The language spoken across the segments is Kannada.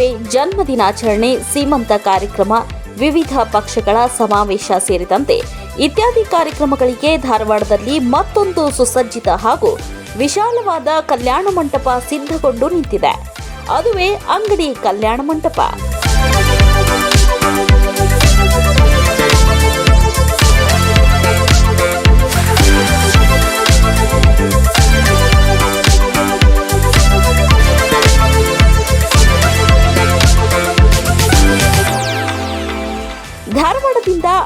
ಸಭೆ ಜನ್ಮದಿನಾಚರಣೆ, ಸೀಮಂತ ಕಾರ್ಯಕ್ರಮ, ವಿವಿಧ ಪಕ್ಷಗಳ ಸಮಾವೇಶ ಸೇರಿದಂತೆ ಇತ್ಯಾದಿ ಕಾರ್ಯಕ್ರಮಗಳಿಗೆ ಧಾರವಾಡದಲ್ಲಿ ಮತ್ತೊಂದು ಸುಸಜ್ಜಿತ ಹಾಗೂ ವಿಶಾಲವಾದ ಕಲ್ಯಾಣ ಮಂಟಪ ಸಿದ್ಧಗೊಂಡು ನಿಂತಿದೆ. ಅದುವೇ ಅಂಗಡಿ ಕಲ್ಯಾಣ ಮಂಟಪ.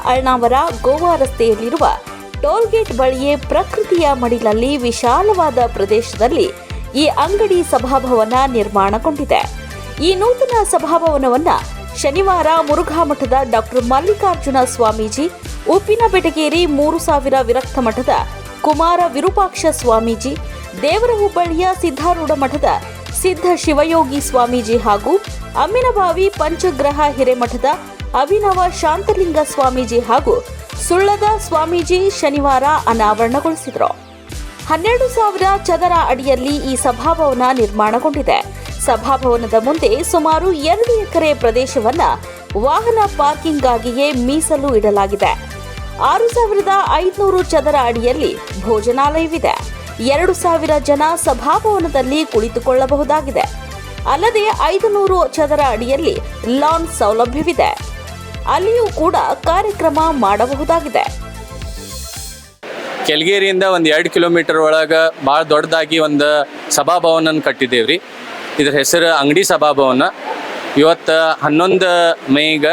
ಅಳ್ನಾವರ ಗೋವಾ ರಸ್ತೆಯಲ್ಲಿರುವ ಟೋಲ್ಗೇಟ್ ಬಳಿಯೇ ಪ್ರಕೃತಿಯ ಮಡಿಲಲ್ಲಿ ವಿಶಾಲವಾದ ಪ್ರದೇಶದಲ್ಲಿ ಈ ಅಂಗಡಿ ಸಭಾಭವನ ನಿರ್ಮಾಣಗೊಂಡಿದೆ. ಈ ನೂತನ ಸಭಾಭವನವನ್ನ ಶನಿವಾರ ಮುರುಘಾ ಮಠದ ಡಾಕ್ಟರ್ ಮಲ್ಲಿಕಾರ್ಜುನ ಸ್ವಾಮೀಜಿ, ಉಪ್ಪಿನ ಬೆಟಗೇರಿ ಮೂರು ಸಾವಿರ ವಿರಕ್ತ ಮಠದ ಕುಮಾರ ವಿರೂಪಾಕ್ಷ ಸ್ವಾಮೀಜಿ ದೇವರ ಹುಬ್ಬಳ್ಳಿಯ ಸಿದ್ಧಾರೂಢ ಮಠದ ಸಿದ್ಧ ಶಿವಯೋಗಿ ಸ್ವಾಮೀಜಿ ಹಾಗೂ ಅಮ್ಮಿನಭಾವಿ ಪಂಚಗ್ರಹ ಹಿರೇಮಠದ ಅಭಿನವ ಶಾಂತಲಿಂಗ ಸ್ವಾಮೀಜಿ ಹಾಗೂ ಸುಳ್ಳದ ಸ್ವಾಮೀಜಿ ಶನಿವಾರ ಅನಾವರಣಗೊಳಿಸಿದರು. ಹನ್ನೆರಡು ಸಾವಿರ ಚದರ ಅಡಿಯಲ್ಲಿ ಈ ಸಭಾಭವನ ನಿರ್ಮಾಣಗೊಂಡಿದೆ. ಸಭಾಭವನದ ಮುಂದೆ ಸುಮಾರು ಎರಡು ಎಕರೆ ಪ್ರದೇಶವನ್ನ ವಾಹನ ಪಾರ್ಕಿಂಗ್ಗಾಗಿಯೇ ಮೀಸಲು ಇಡಲಾಗಿದೆ. ಆರು ಸಾವಿರದ ಐದುನೂರು ಚದರ ಅಡಿಯಲ್ಲಿ ಭೋಜನಾಲಯವಿದೆ. ಎರಡು ಸಾವಿರ ಜನ ಸಭಾಭವನದಲ್ಲಿ ಕುಳಿತುಕೊಳ್ಳಬಹುದಾಗಿದೆ. ಅಲ್ಲದೆ ಐದು ನೂರು ಚದರ ಅಡಿಯಲ್ಲಿ ಲಾನ್ ಸೌಲಭ್ಯವಿದೆ. ಅಲ್ಲಿಯೂ ಕೂಡ ಕಾರ್ಯಕ್ರಮ ಮಾಡಬಹುದಾಗಿದೆ. ಕೆಳಗೇರಿಯಿಂದ ಒಂದು ಎರಡು ಕಿಲೋಮೀಟರ್ ಒಳಗೆ ಭಾಳ ದೊಡ್ಡದಾಗಿ ಒಂದು ಸಭಾಭವನ ಕಟ್ಟಿದ್ದೇವೆ ರೀ ಇದ್ರ ಹೆಸರು ಅಂಗಡಿ ಸಭಾಭವನ. ಇವತ್ತು ಹನ್ನೊಂದು ಮೇಗ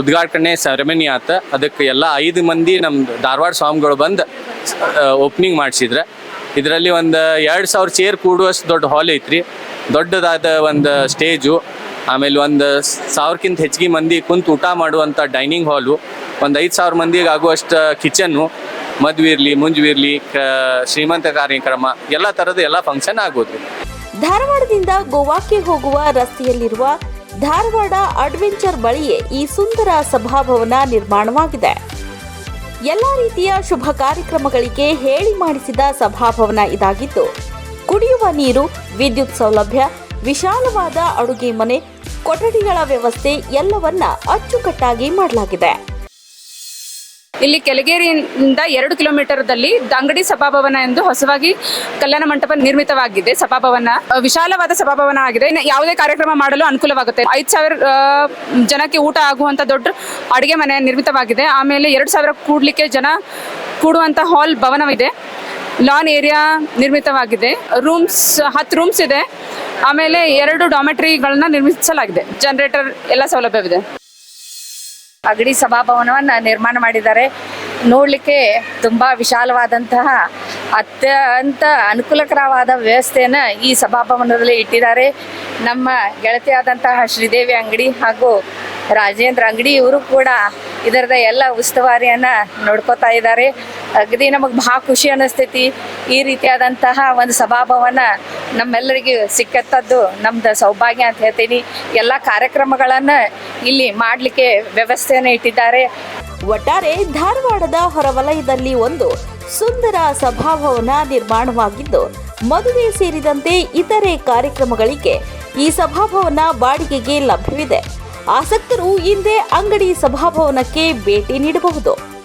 ಉದ್ಘಾಟನೆ ಸೆರೆಮನಿ ಆತ. ಅದಕ್ಕೆ ಎಲ್ಲ ಐದು ಮಂದಿ ನಮ್ಮ ಧಾರವಾಡ ಸ್ವಾಮಿಗಳು ಬಂದು ಓಪನಿಂಗ್ ಮಾಡಿಸಿದ್ರೆ. ಇದರಲ್ಲಿ ಒಂದು ಎರಡು ಸಾವಿರ ಚೇರ್ ಕೂಡುವಷ್ಟು ದೊಡ್ಡ ಹಾಲ್ ಐತ್ರಿ. ದೊಡ್ಡದಾದ ಒಂದು ಸ್ಟೇಜು ಆಮೇಲೆ ಒಂದು ಸಾವಿರಕ್ಕಿಂತ ಹೆಚ್ಚಿಗೆ ಮಂದಿ ಕುಂತು ಊಟ ಮಾಡುವಂಥ ಡೈನಿಂಗ್ ಹಾಲು ಒಂದು ಐದು ಸಾವಿರ ಮಂದಿಗೆ ಆಗುವಷ್ಟು ಕಿಚನ್ನು ಮದುವೆ ಇರಲಿ, ಮುಂಜು ಇರಲಿ ಶ್ರೀಮಂತ ಕಾರ್ಯಕ್ರಮ, ಎಲ್ಲ ಥರದ ಎಲ್ಲ ಫಂಕ್ಷನ್ ಆಗೋದು. ಧಾರವಾಡದಿಂದ ಗೋವಾಕ್ಕೆ ಹೋಗುವ ರಸ್ತೆಯಲ್ಲಿರುವ ಧಾರವಾಡ ಅಡ್ವೆಂಚರ್ ಬಳಿಯೇ ಈ ಸುಂದರ ಸಭಾಭವನ ನಿರ್ಮಾಣವಾಗಿದೆ. ಎಲ್ಲ ರೀತಿಯ ಶುಭ ಕಾರ್ಯಕ್ರಮಗಳಿಗೆ ಹೇಳಿ ಮಾಡಿಸಿದ ಸಭಾಭವನ ಇದಾಗಿದ್ದು, ಕುಡಿಯುವ ನೀರು, ವಿದ್ಯುತ್ ಸೌಲಭ್ಯ ವಿಶಾಲವಾದ ಅಡುಗೆ ಮನೆ, ಕೊಠಡಿಗಳ ವ್ಯವಸ್ಥೆ ಎಲ್ಲವನ್ನ ಅಚ್ಚುಕಟ್ಟಾಗಿ ಮಾಡಲಾಗಿದೆ. ಇಲ್ಲಿ ಕೆಳಗೇರಿಯಿಂದ ಎರಡು ಕಿಲೋಮೀಟರ್ದಲ್ಲಿ ದಾಂಗಡಿ ಸಭಾಭವನ ಎಂದು ಹೊಸವಾಗಿ ಕಲ್ಯಾಣ ಮಂಟಪ ನಿರ್ಮಿತವಾಗಿದೆ. ಸಭಾಭವನ ವಿಶಾಲವಾದ ಸಭಾಭವನ ಆಗಿದೆ. ಯಾವುದೇ ಕಾರ್ಯಕ್ರಮ ಮಾಡಲು ಅನುಕೂಲವಾಗುತ್ತೆ. ಐದು ಸಾವಿರ ಜನಕ್ಕೆ ಊಟ ಆಗುವಂತ ದೊಡ್ಡ ಅಡುಗೆ ಮನೆ ನಿರ್ಮಿತವಾಗಿದೆ. ಆಮೇಲೆ ಎರಡು ಸಾವಿರ ಕೂಡ್ಲಿಕ್ಕೆ ಜನ ಕೂಡುವಂತ ಹಾಲ್ ಭವನವಿದೆ. ಲಾನ್ ಏರಿಯಾ ನಿರ್ಮಿತವಾಗಿದೆ. ರೂಮ್ಸ್ ಹತ್ತು ರೂಮ್ಸ್ ಇದೆ. ಆಮೇಲೆ ಎರಡು ಡಾಮೆಟ್ರಿಗಳನ್ನ ನಿರ್ಮಿಸಲಾಗಿದೆ. ಜನರೇಟರ್ ಎಲ್ಲ ಸೌಲಭ್ಯವಿದೆ. ಅಗಡಿ ಸಭಾಭವನವನ್ನು ನಿರ್ಮಾಣ ಮಾಡಿದ್ದಾರೆ. ನೋಡಲಿಕ್ಕೆ ತುಂಬ ವಿಶಾಲವಾದಂತಹ ಅತ್ಯಂತ ಅನುಕೂಲಕರವಾದ ವ್ಯವಸ್ಥೆಯನ್ನು ಈ ಸಭಾಭವನದಲ್ಲಿ ಇಟ್ಟಿದ್ದಾರೆ. ನಮ್ಮ ಗೆಳತಿಯಾದಂತಹ ಶ್ರೀದೇವಿ ಅಂಗಡಿ ಹಾಗೂ ರಾಜೇಂದ್ರ ಅಂಗಡಿ ಇವರು ಕೂಡ ಇದರದ ಎಲ್ಲ ಉಸ್ತುವಾರಿಯನ್ನು ನೋಡ್ಕೋತಾ ಇದ್ದಾರೆ. ಅಗದಿ ನಮಗೆ ಭಾಳ ಖುಷಿ ಅನಿಸ್ತೈತಿ ಈ ರೀತಿಯಾದಂತಹ ಒಂದು ಸಭಾಭವನ ನಮ್ಮೆಲ್ಲರಿಗೂ ಸಿಕ್ಕತ್ತದ್ದು ನಮ್ದು ಸೌಭಾಗ್ಯ ಅಂತ ಹೇಳ್ತೀನಿ. ಎಲ್ಲ ಕಾರ್ಯಕ್ರಮಗಳನ್ನು ಇಲ್ಲಿ ಮಾಡಲಿಕ್ಕೆ ವ್ಯವಸ್ಥೆಯನ್ನು ಇಟ್ಟಿದ್ದಾರೆ. ಒಟ್ಟಾರೆ ಧಾರವಾಡದ ಹೊರವಲಯದಲ್ಲಿ ಒಂದು ಸುಂದರ ಸಭಾಭವನ ನಿರ್ಮಾಣವಾಗಿದ್ದು, ಮದುವೆ ಸೇರಿದಂತೆ ಇತರೆ ಕಾರ್ಯಕ್ರಮಗಳಿಗೆ ಈ ಸಭಾಭವನ ಬಾಡಿಗೆಗೆ ಲಭ್ಯವಿದೆ. ಆಸಕ್ತರು ಇಂದೇ ಅಂಗಡಿ ಸಭಾಭವನಕ್ಕೆ ಭೇಟಿ ನೀಡಬಹುದು.